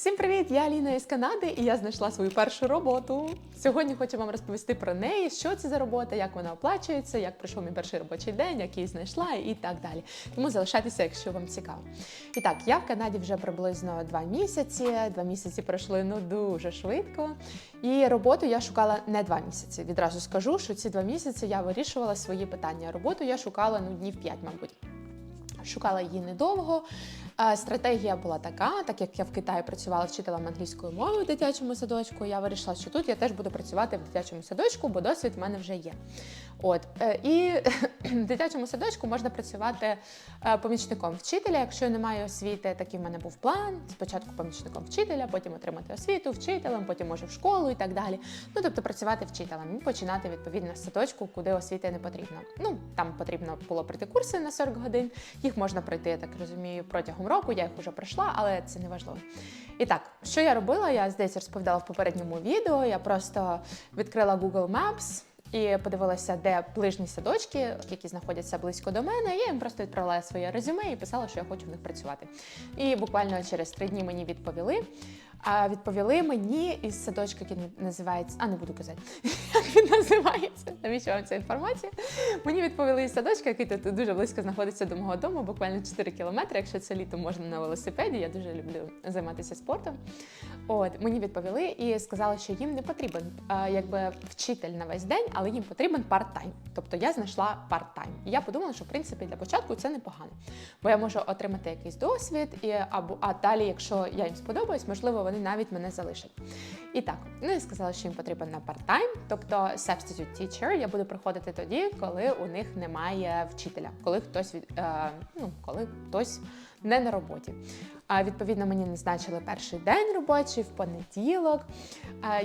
Всім привіт! Я Аліна із Канади, і я знайшла свою першу роботу. Сьогодні хочу вам розповісти про неї, що це за робота, як вона оплачується, як пройшов мій перший робочий день, як її знайшла і так далі. Тому залишайтеся, якщо вам цікаво. І так, я в Канаді вже приблизно два місяці. Два місяці пройшли ну дуже швидко. І роботу я шукала не два місяці. Відразу скажу, що ці два місяці я вирішувала свої питання. Роботу я шукала ну днів п'ять, мабуть. Шукала її недовго. Стратегія була така, так як я в Китаї працювала вчителем англійської мови в дитячому садочку, я вирішила, що тут я теж буду працювати в дитячому садочку, бо досвід в мене вже є. От е, і в дитячому садочку можна працювати е, помічником вчителя. Якщо немає освіти, такий в мене був план. Спочатку помічником вчителя, потім отримати освіту вчителем, потім може в школу і так далі. Ну тобто працювати вчителем і починати відповідно з садочку, куди освіти не потрібно. Ну там потрібно було пройти курси на 40 годин. Їх можна пройти, я так розумію, протягом року. Я їх вже пройшла, але це не важливо. І так, що я робила? Я здається розповідала в попередньому відео. Я просто відкрила Google Maps. І подивилася, де ближні садочки, які знаходяться близько до мене. Я їм просто відправила своє резюме і писала, що я хочу в них працювати. І буквально через три дні мені відповіли. Відповіли мені із садочка, який називається, а не буду казати, як він називається. Навіщо вам ця інформація? Мені відповіли із садочка, який тут дуже близько знаходиться до мого дому, буквально 4 кілометри. Якщо це літо можна на велосипеді, я дуже люблю займатися спортом. От мені відповіли і сказали, що їм не потрібен якби вчитель на весь день, але їм потрібен парт-тайм. Тобто я знайшла парт-тайм. І я подумала, що в принципі для початку це непогано, бо я можу отримати якийсь досвід, і або а далі, якщо я їм сподобаюсь, можливо, вони навіть мене залишать. І так, ну і сказала, що їм потрібен на парт-тайм, тобто substitute teacher я буду приходити тоді, коли у них немає вчителя, коли хтось від е, ну коли хтось не на роботі. А відповідно мені назначили перший день робочий в понеділок.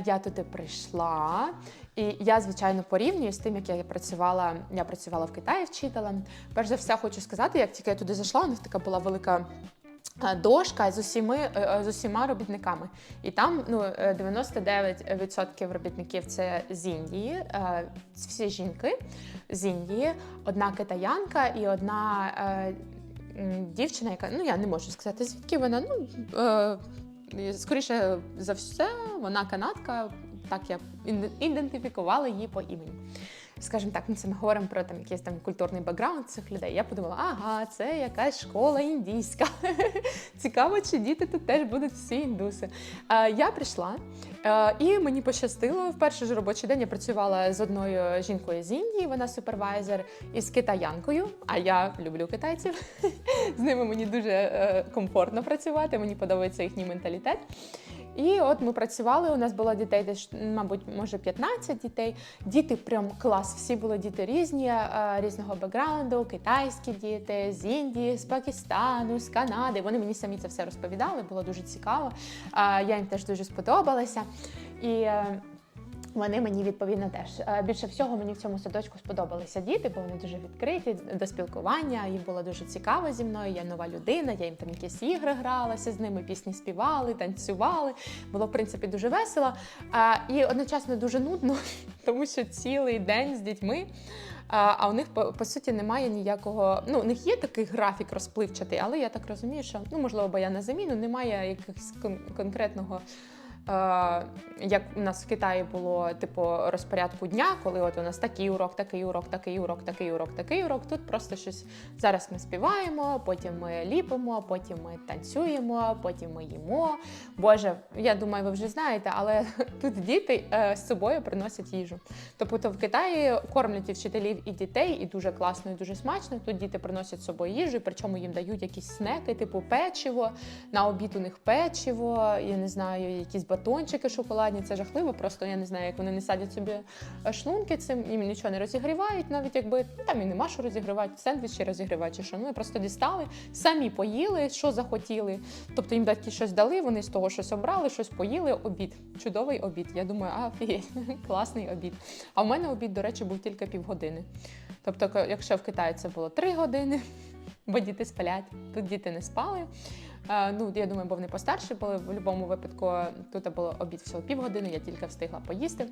Я туди прийшла, і я, звичайно, порівнюю з тим, як я працювала. Я працювала в Китаї вчителем. Перш за все, хочу сказати, як тільки я туди зайшла, у них така була велика. Е, Дошка з усіми е, з усіма робітниками, і там ну е, 99% робітників це з Індії, е, всі жінки з Індії, одна китаянка і одна е, дівчина, яка ну я не можу сказати, звідки вона. Ну е, скоріше за все, вона канадка. Так я ідентифікувала її по імені. Скажімо так, ми це ми говоримо про там якийсь там культурний бекграунд цих людей. Я подумала, ага, це якась школа індійська. Цікаво, чи діти тут теж будуть всі індуси. Я прийшла, і мені пощастило. В перший ж робочий день я працювала з одною жінкою з Індії, вона супервайзер, і з китаянкою. А я люблю китайців. з ними мені дуже е, комфортно працювати, мені подобається їхній менталітет. І от ми працювали. У нас було дітей, десь, мабуть, може 15 дітей. Діти прям клас. Всі були діти різні, е, різного бекграунду, китайські діти з Індії, з Пакистану, з Канади. Вони мені самі це все розповідали, було дуже цікаво. Е, Я їм теж дуже сподобалася. І е, вони мені відповідно теж Е, більше всього мені в цьому садочку сподобалися діти, бо вони дуже відкриті до спілкування. Їм було дуже цікаво зі мною. Я нова людина, я їм там якісь ігри гралася з ними, пісні співали, танцювали. Було в принципі дуже весело і одночасно дуже нудно, тому що цілий день з дітьми. А, а у них по, по суті немає ніякого. Ну, у них є такий графік розпливчатий, але я так розумію, що ну можливо, бо я на заміну, немає якихось кон- конкретного. Е, як у нас в Китаї було типу розпорядку дня, коли от у нас такий урок, такий урок, такий урок, такий урок, такий урок. Тут просто щось зараз ми співаємо, потім ми ліпимо, потім ми танцюємо, потім ми їмо. Боже, я думаю, ви вже знаєте, але тут діти е, з собою приносять їжу. Тобто в Китаї кормлять і вчителів і дітей, і дуже класно, і дуже смачно. Тут діти приносять з собою їжу, і причому їм дають якісь снеки, типу печиво. На обід у них печиво, я не знаю, якісь батончики шоколадні. Це жахливо. Просто я не знаю, як вони не садять собі е, шлунки цим, їм нічого не розігрівають, навіть якби там і нема що розігрівати, сендвічі розігрівати, чи що. Ну, просто дістали, самі поїли, що захотіли. Тобто їм батьки щось дали, вони з того щось обрали, щось поїли. Обід. Чудовий обід. Я думаю, а класний обід. А в мене обід, до речі, був тільки півгодини. Тобто, якщо в Китаї це було три години, бо діти сплять, тут діти не спали. Е, Ну, я думаю, бо вони постарші були. В будь-якому випадку тут було обід всього півгодини, я тільки встигла поїсти.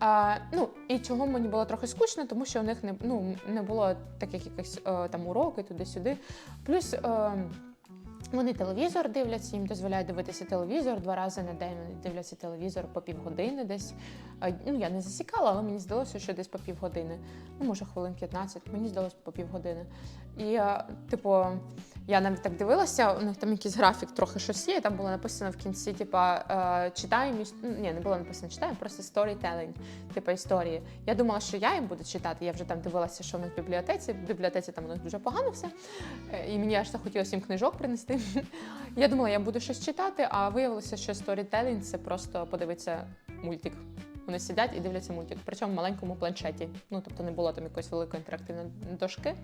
А, ну і чого мені було трохи скучно, тому що у них не, ну, не було таких якихось е, там уроки туди-сюди. Плюс е, Вони телевізор дивляться, їм дозволяють дивитися телевізор два рази на день. Вони дивляться телевізор по півгодини десь. Е, Ну, я не засікала, але мені здалося, що десь по півгодини. Ну, може, хвилин 15, мені здалося по півгодини. І, типу, я навіть так дивилася, у них там якийсь графік трохи щось є, і там було написано в кінці, типа, е, читаємо, іс- ну, ні, не було написано читаємо, просто storytelling, типу історії. Я думала, що я їм буду читати. Я вже там дивилася, що в них в бібліотеці. В бібліотеці там у них дуже погано все. Е, І мені аж захотілося їм книжок принести. Я думала, я буду щось читати, а виявилося, що storytelling – це просто подивитися мультик. Вони сидять і дивляться мультик, причому в маленькому планшеті. Ну тобто не було там якоїсь великої інтерактивної дошки.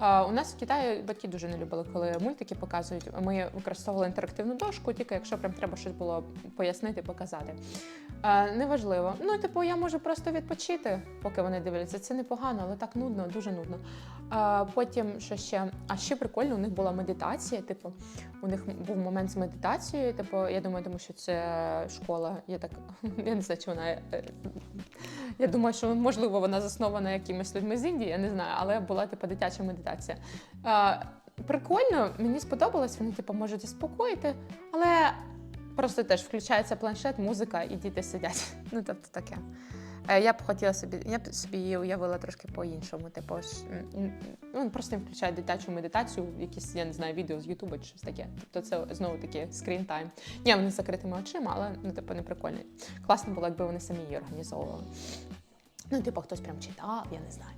У нас в Китаї батьки дуже не любили, коли мультики показують. Ми використовували інтерактивну дошку, тільки якщо прям треба щось було пояснити, показати. А, неважливо. Ну, типу, я можу просто відпочити, поки вони дивляться. Це непогано, але так нудно, дуже нудно. А, потім що ще? А ще прикольно, у них була медитація. Типу, у них був момент з медитацією. Типу, я думаю, тому що це школа. Я так я не знаю, чи вона. е, Я думаю, що можливо вона заснована якимись людьми з Індії, я не знаю, але була типу дитяча медитація. А, прикольно, мені сподобалось, вони типу можуть заспокоїти, але просто теж включається планшет, музика і діти сидять. Ну тобто таке. Е, Я б хотіла собі, я б собі її уявила трошки по-іншому. Типу, ну, просто їм включають дитячу медитацію, якісь, я не знаю, відео з Ютуба чи щось таке. Тобто це знову таки скрін тайм. Ні, вони з закритими очима, але ну, типу, не прикольно. Класно було, якби вони самі її організовували. Ну, типу, хтось прям читав, я не знаю.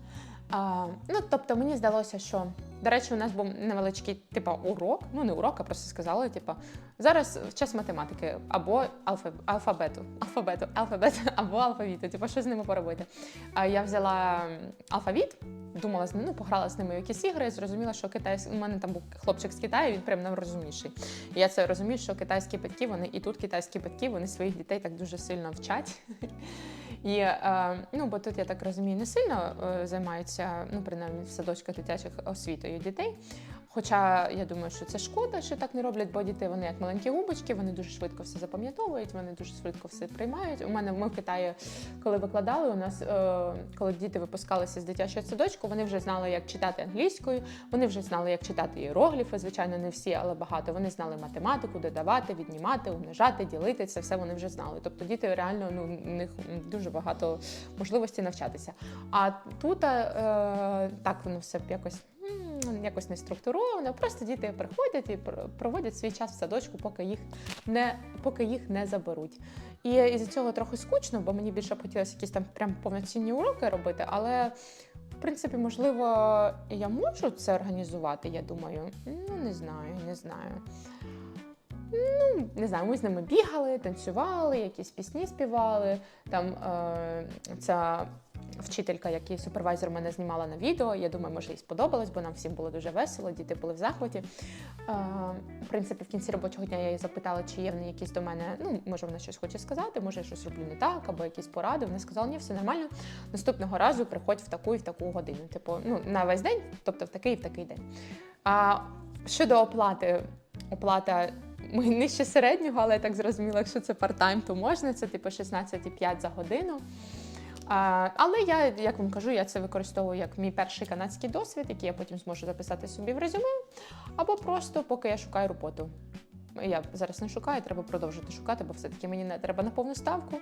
А, ну, тобто, мені здалося, що до речі, у нас був невеличкий типу, урок. Ну, не урок, а просто сказали, типу, зараз час математики або алфа, алфабету, алфабету, алфабету або алфавіту. Типу, що з ними поробити? А я взяла алфавіт, думала з ним, ну, пограла з ними якісь ігри, зрозуміла, що китайсь... у мене там був хлопчик з Китаю, він прям найрозумніший. І я це розумію, що китайські батьки, вони і тут китайські батьки, вони своїх дітей так дуже сильно вчать. І е, ну, бо тут я так розумію, не сильно е, займаються, ну принаймні в садочках дитячих освітою дітей. Хоча я думаю, що це шкода, що так не роблять, бо діти вони як маленькі губочки, вони дуже швидко все запам'ятовують, вони дуже швидко все приймають. У мене ми в Китаї, коли викладали, у нас е, коли діти випускалися з дитячого садочку, вони вже знали, як читати англійською, вони вже знали, як читати іерогліфи, звичайно, не всі, але багато. Вони знали математику, додавати, віднімати, умножати, ділити. Це все вони вже знали. Тобто діти реально ну у них дуже багато можливостей навчатися. А тут е, так воно все якось. Якось не структуровано, просто діти приходять і проводять свій час в садочку, поки їх не поки їх не заберуть. І із цього трохи скучно, бо мені більше б хотілося якісь там прям повноцінні уроки робити. Але в принципі, можливо, я можу це організувати. Я думаю, ну не знаю, не знаю. Ну, не знаю, ми з ними бігали, танцювали, якісь пісні співали. Там е, ця вчителька, як і супервайзер, мене знімала на відео. Я думаю, може, їй сподобалось, бо нам всім було дуже весело, діти були в захваті. Е, в принципі, в кінці робочого дня я її запитала, чи є в неї якісь до мене, ну, може, вона щось хоче сказати, може, я щось роблю не так, або якісь поради. Вона сказала, ні, все нормально. Наступного разу приходь в таку і в таку годину. Типу, ну, на весь день, тобто в такий і в такий день. А щодо оплати, оплата. Ми нижче середнього, але я так зрозуміла, якщо це парт-тайм, то можна, це типу 16,5 за годину. Але я, як вам кажу, я це використовую як мій перший канадський досвід, який я потім зможу записати собі в резюме, або просто поки я шукаю роботу. Я зараз не шукаю, треба продовжити шукати, бо все-таки мені не треба на повну ставку.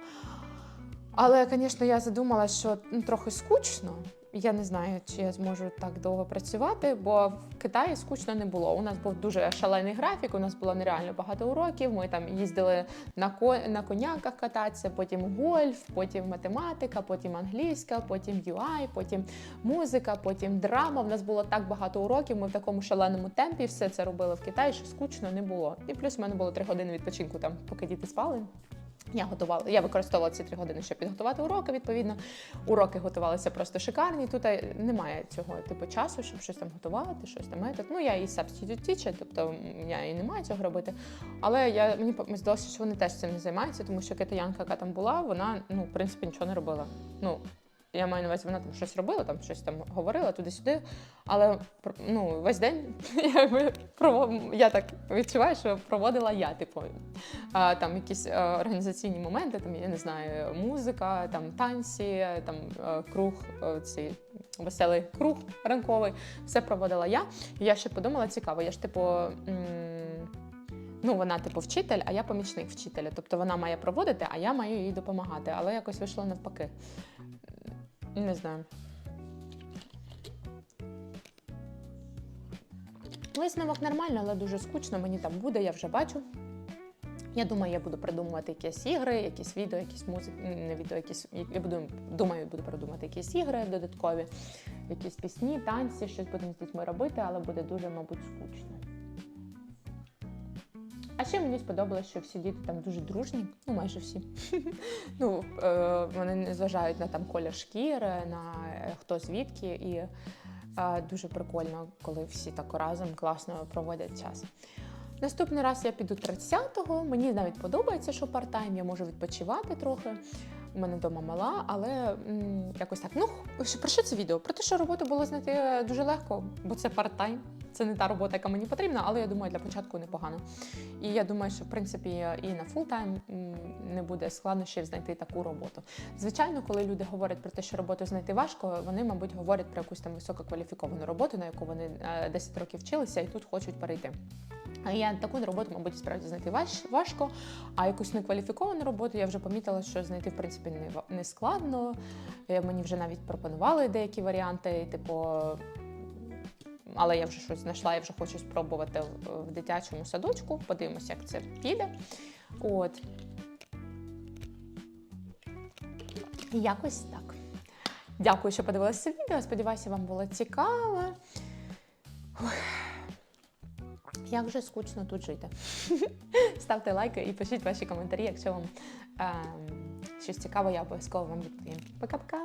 Але, звісно, я задумала, що ну, трохи скучно. Я не знаю, чи я зможу так довго працювати, бо в Китаї скучно не було. У нас був дуже шалений графік, у нас було нереально багато уроків. Ми там їздили на ко... на коняках кататися, потім гольф, потім математика, потім англійська, потім UI, потім музика, потім драма. У нас було так багато уроків. Ми в такому шаленому темпі все це робили в Китаї, що скучно не було. І плюс в мене було три години відпочинку там, поки діти спали. Я готувала, я використовувала ці три години, щоб підготувати уроки. Відповідно, уроки готувалися просто шикарні. Тут е, немає цього типу часу, щоб щось там готувати, щось там метод. Ну я і substitute teacher, тобто я і не маю цього робити. Але я мені здалося, що вони теж цим не займаються, тому що китаянка, яка там була, вона ну в принципі нічого не робила. Ну я маю на увазі, вона там щось робила, там щось там говорила туди-сюди. Але ну, весь день прово- я так відчуваю, що проводила я, типу, там якісь е, організаційні моменти, там я не знаю, музика, там танці, там е, круг, е, цей веселий круг ранковий. Все проводила я. І я ще подумала, цікаво, я ж типу. Ну, вона, типу, вчитель, а я помічник вчителя. Тобто вона має проводити, а я маю їй допомагати. Але якось вийшло навпаки. Не знаю. Висновок нормально, але дуже скучно. Мені там буде, я вже бачу. Я думаю, я буду придумувати якісь ігри, якісь відео, якісь музики, не відео, якісь. Я буду, думаю, буду придумати якісь ігри додаткові, якісь пісні, танці, щось будемо з дітьми робити, але буде дуже, мабуть, скучно. А ще мені сподобалось, що всі діти там дуже дружні, ну майже всі. ну, е, вони не зважають на там колір шкіри, на е, хто звідки, і е, дуже прикольно, коли всі так разом класно проводять час. Наступний раз я піду 30-го. Мені навіть подобається, що парт-тайм, я можу відпочивати трохи. У мене вдома мала, але м, якось так. Ну, про що це відео? Про те, що роботу було знайти дуже легко, бо це парт-тайм. Це не та робота, яка мені потрібна, але я думаю, для початку непогано. І я думаю, що в принципі і на фултайм не буде складнощів знайти таку роботу. Звичайно, коли люди говорять про те, що роботу знайти важко, вони, мабуть, говорять про якусь там висококваліфіковану роботу, на яку вони е, 10 років вчилися і тут хочуть перейти. А я таку роботу, мабуть, справді знайти важко. А якусь некваліфіковану роботу я вже помітила, що знайти в принципі не складно. Е, Мені вже навіть пропонували деякі варіанти, типу. Але я вже щось знайшла, я вже хочу спробувати в, дитячому садочку. Подивимося, як це піде. От. Якось так. Дякую, що подивилися це відео. Сподіваюся, вам було цікаво. Як же скучно тут жити. Ставте лайки і пишіть ваші коментарі, якщо вам ем, щось цікаво, я обов'язково вам відповім. Пока-пока!